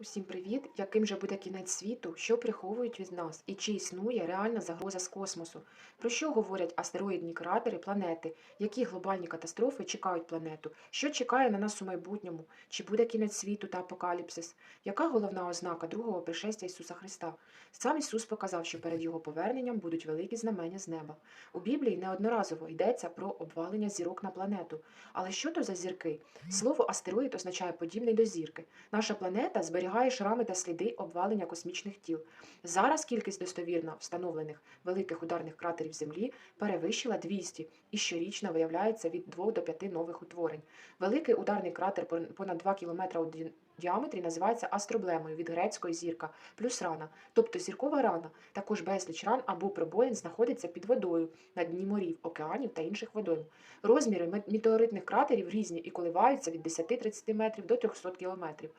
Усім привіт! Яким же буде кінець світу, що приховують від нас, і чи існує реальна загроза з космосу? Про що говорять астероїдні кратери планети? Які глобальні катастрофи чекають планету? Що чекає на нас у майбутньому? Чи буде кінець світу та апокаліпсис? Яка головна ознака другого пришестя Ісуса Христа? Сам Ісус показав, що перед Його поверненням будуть великі знамення з неба. У Біблії неодноразово йдеться про обвалення зірок на планету. Але що то за зірки? Слово астероїд означає подібний до зірки. Наша планета зберігає шрами та сліди обвалення космічних тіл. Зараз кількість достовірно встановлених великих ударних кратерів Землі перевищила 200 і щорічно виявляється від 2 до 5 нових утворень. Великий ударний кратер понад 2 км у діаметрі називається астроблемою від грецької зірка плюс рана, тобто зіркова рана. Також безліч ран або пробоїн знаходиться під водою на дні морів, океанів та інших водойм. Розміри мет- метеоритних кратерів різні і коливаються від 10-30 метрів до 300 кілометрів.